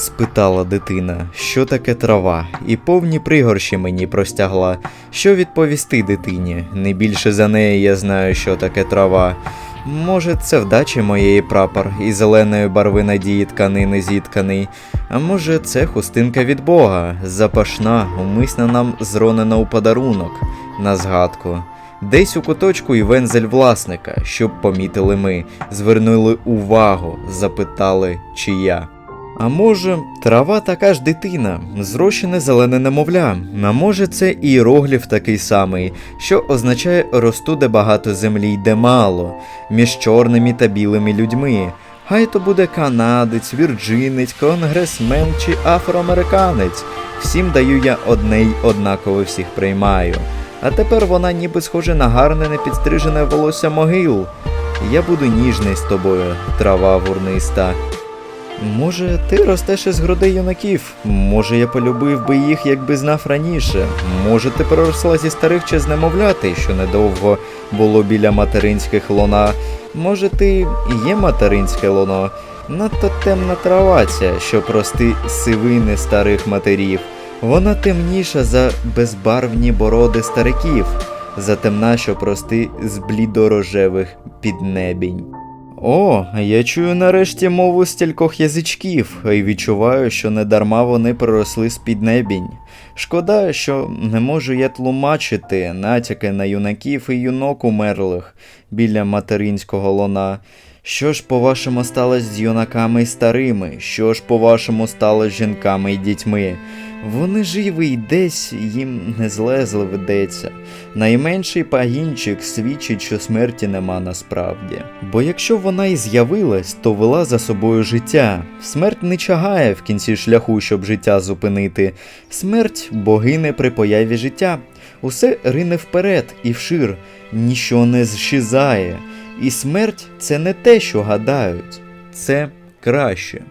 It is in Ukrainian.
спитала дитина, що таке трава, і повні пригорші мені простягла. Що відповісти дитині? Не більше за неї я знаю, що таке трава. Може, це вдачі моєї прапор і зеленої барви надії тканини зітканий. А може, це хустинка від Бога, запашна, умисна нам зронена у подарунок, на згадку. Десь у куточку і вензель власника, щоб помітили ми, звернули увагу, запитали, чия. А може, трава така ж дитина, зрощене зелене немовля. А може, це іерогліф такий самий, що означає росту, де багато землі й де мало, між чорними та білими людьми. Хай то буде канадець, вірджинець, конгресмен чи афроамериканець. Всім даю я одне й однаково всіх приймаю. А тепер вона ніби схоже на гарне непідстрижене волосся могил. Я буду ніжний з тобою, трава гурниста. Може, ти ростеш із грудей юнаків? Може, я полюбив би їх, якби знав раніше. Може, ти проросла зі старих чи з немовляти, що недовго було біля материнських лона. Може, ти є материнське лоно, надто темна трава ця, що прости сивини старих матерів. Вона темніша за безбарвні бороди стариків, за темна, що прости з блідорожевих піднебінь. О, я чую нарешті мову стількох язичків і відчуваю, що недарма вони проросли з піднебінь. Шкода, що не можу я тлумачити натяки на юнаків і юнок умерлих біля материнського лона. Що ж, по-вашому, сталося з юнаками і старими? Що ж, по-вашому, сталося з жінками і дітьми? Вони живі й десь їм не зле ведеться. Найменший пагінчик свідчить, що смерті нема насправді. Бо якщо вона і з'явилась, то вела за собою життя. Смерть не чагає в кінці шляху, щоб життя зупинити. Смерть богине при появі життя. Усе рине вперед і вшир, ніщо не зщизає. І смерть це не те, що гадають, це краще.